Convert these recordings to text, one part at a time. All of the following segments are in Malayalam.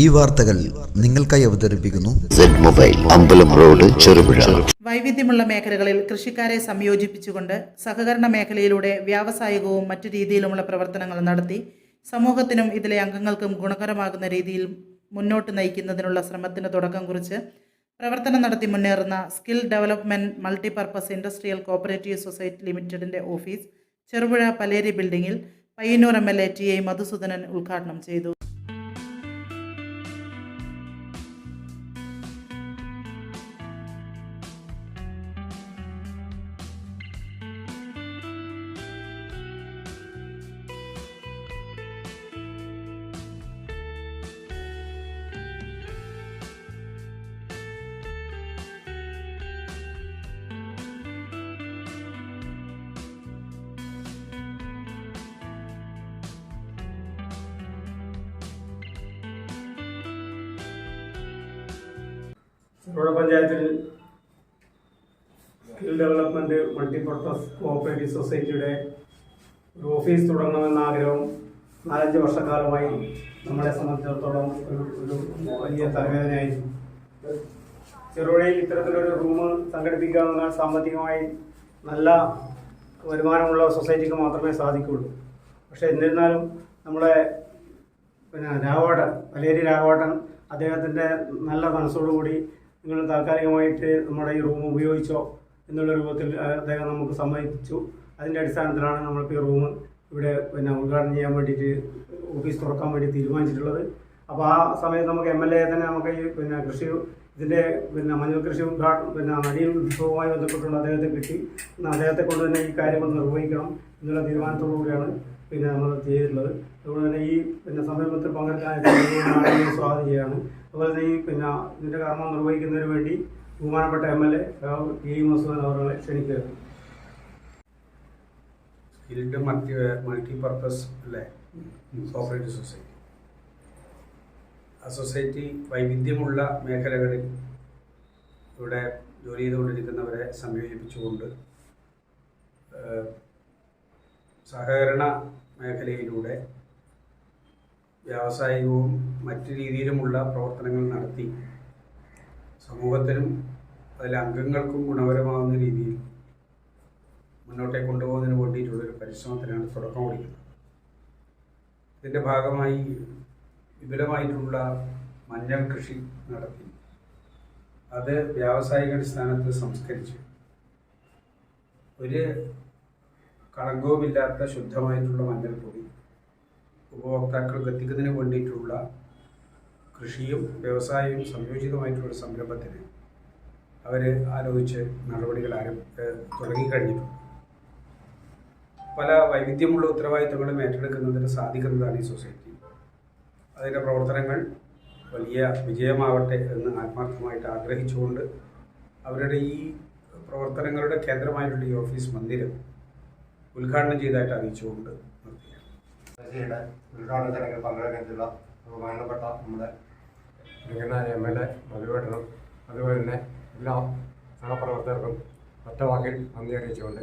ഈ വാർത്തകൾ നിങ്ങൾക്കായി അവതരിപ്പിക്കുന്നു. മൊബൈൽ അമ്പലം റോഡ് ചെറുപുഴ. വൈവിധ്യമുള്ള മേഖലകളിൽ കൃഷിക്കാരെ സംയോജിപ്പിച്ചുകൊണ്ട് സഹകരണ മേഖലയിലൂടെ വ്യാവസായികവും മറ്റു രീതിയിലുമുള്ള പ്രവർത്തനങ്ങൾ നടത്തി സമൂഹത്തിനും ഇതിലെ അംഗങ്ങൾക്കും ഗുണകരമാകുന്ന രീതിയിൽ മുന്നോട്ട് നയിക്കുന്നതിനുള്ള ശ്രമത്തിന് തുടക്കം കുറിച്ച് പ്രവർത്തനം നടത്തി മുന്നേറുന്ന skill development multipurpose industrial cooperative society ലിമിറ്റഡിന്റെ office Cherupuzha Paleri ബിൽഡിംഗിൽ Payyanur M L A T A Madhusudanan ഉദ്ഘാടനം ചെയ്തു. ചെറുപുഴ പഞ്ചായത്തിൽ സ്കിൽ ഡെവലപ്മെന്റ് മൾട്ടിപർപ്പസ് കോഓപ്പറേറ്റീവ് സൊസൈറ്റിയുടെ ഒരു ഓഫീസ് തുടങ്ങണമെന്ന ആഗ്രഹം നാലഞ്ച് വർഷക്കാലമായി നമ്മളെ സംബന്ധിച്ചിടത്തോളം ഒരു ഒരു വലിയ തലവേദനയായിരുന്നു. ചെറുപുഴയിൽ ഇത്തരത്തിലൊരു റൂം സംഘടിപ്പിക്കുക എന്നാൽ സാമ്പത്തികമായി നല്ല വരുമാനമുള്ള സൊസൈറ്റിക്ക് മാത്രമേ സാധിക്കുകയുള്ളൂ. പക്ഷേ എന്നിരുന്നാലും നമ്മളെ പിന്നെ രാഘവട്ടൻ പലേരി രാഘവട്ടൻ അദ്ദേഹത്തിന്റെ നല്ല മനസ്സോടുകൂടി നിങ്ങൾ താൽക്കാലികമായിട്ട് നമ്മുടെ ഈ റൂം ഉപയോഗിച്ചോ എന്നുള്ള രൂപത്തിൽ അദ്ദേഹം നമുക്ക് സമ്മതിച്ചു. അതിന്റെ അടിസ്ഥാനത്തിലാണ് നമ്മൾക്ക് ഈ റൂം ഇവിടെ പിന്നെ ഉദ്ഘാടനം ചെയ്യാൻ വേണ്ടിയിട്ട് ഓഫീസ് തുറക്കാൻ വേണ്ടി തീരുമാനിച്ചിട്ടുള്ളത്. അപ്പോൾ ആ സമയത്ത് നമുക്ക് എം എൽ എ തന്നെ നമുക്ക് ഈ പിന്നെ കൃഷി ഇതിന്റെ പിന്നെ മഞ്ഞൾ കൃഷി ഉദ്ഘാടനം പിന്നെ നടിയിൽ ഉത്സവവുമായി ബന്ധപ്പെട്ടുള്ള അദ്ദേഹത്തെ കിട്ടി. അദ്ദേഹത്തെ കൊണ്ട് തന്നെ ഈ കാര്യങ്ങൾ നിർവഹിക്കണം എന്നുള്ള തീരുമാനത്തോടു കൂടിയാണ് പിന്നെ നമ്മൾ ചെയ്തിട്ടുള്ളത്. അതുകൊണ്ട് തന്നെ ഈ പിന്നെ സംരംഭത്തിൽ പങ്കെടുക്കാൻ സ്വാഗതം ചെയ്യാണ്. അതുപോലെ ഈ പിന്നെ ഇതിന്റെ കർമ്മം നിർവഹിക്കുന്നതിന് വേണ്ടി ബഹുമാനപ്പെട്ട M L A T Masudan അവരെ ക്ഷണിക്കുകയാണ്. സ്കിൽഡ് മൾട്ടി മൾട്ടി പർപ്പസ് അല്ലേ? Cooperative society. ആ സൊസൈറ്റി വൈവിധ്യമുള്ള മേഖലകളിൽ ഇവിടെ ജോലി ചെയ്തുകൊണ്ടിരിക്കുന്നവരെ സംയോജിപ്പിച്ചുകൊണ്ട് സഹകരണ മേഖലയിലൂടെ വ്യാവസായികവും മറ്റു രീതിയിലുമുള്ള പ്രവർത്തനങ്ങൾ നടത്തി. സമൂഹത്തിനും അതിലെ അംഗങ്ങൾക്കും ഗുണപരമാകുന്ന രീതിയിൽ മുന്നോട്ടേ കൊണ്ടുപോകുന്നതിന് വേണ്ടിയിട്ടുള്ളൊരു പരിശ്രമത്തിനാണ് തുടക്കം കൊടുക്കുന്നത് ഇതിന്റെ ഭാഗമായി വിപുലമായിട്ടുള്ള മഞ്ഞൾ കൃഷി നടത്തി. അത് വ്യാവസായിക അടിസ്ഥാനത്തിൽ സംസ്കരിച്ച് ഒരു കളങ്കവുമില്ലാത്ത ശുദ്ധമായിട്ടുള്ള മഞ്ഞൾപ്പൊടി ഉപഭോക്താക്കൾക്ക് എത്തിക്കുന്നതിന് വേണ്ടിയിട്ടുള്ള കൃഷിയും വ്യവസായവും സംയോജിതമായിട്ടുള്ള സംരംഭത്തിന് അവർ ആലോചിച്ച് നടപടികൾ ആരം ഏഹ് തുടങ്ങിക്കഴിഞ്ഞിട്ടുണ്ട്. പല വൈവിധ്യമുള്ള ഉത്തരവാദിത്തങ്ങളും ഏറ്റെടുക്കുന്നതിന് സാധിക്കുന്നതാണ് ഈ സൊസൈറ്റി. അതിന്റെ പ്രവർത്തനങ്ങൾ വലിയ വിജയമാവട്ടെ എന്ന് ആത്മാർത്ഥമായിട്ട് ആഗ്രഹിച്ചുകൊണ്ട് അവരുടെ ഈ പ്രവർത്തനങ്ങളുടെ കേന്ദ്രമായിട്ടുള്ള ഈ ഓഫീസ് മന്ദിരം ഉദ്ഘാടനം ചെയ്തതായിട്ട് അറിയിച്ചുകൊണ്ട് നിർത്തിയാണ് സൊസൈറ്റിയുടെ ഉദ്ഘാടന ചടങ്ങിൽ പങ്കെടുക്കാനുള്ള ബഹുമാനപ്പെട്ട നമ്മുടെ ഇരിക്കുന്ന എം എൽ എ മധുവേട്ടനും അതുപോലെ തന്നെ എല്ലാ സഹപ്രവർത്തകർക്കും ഒറ്റ വാക്കിൽ നന്ദി അറിയിച്ചുകൊണ്ട്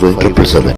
triple seven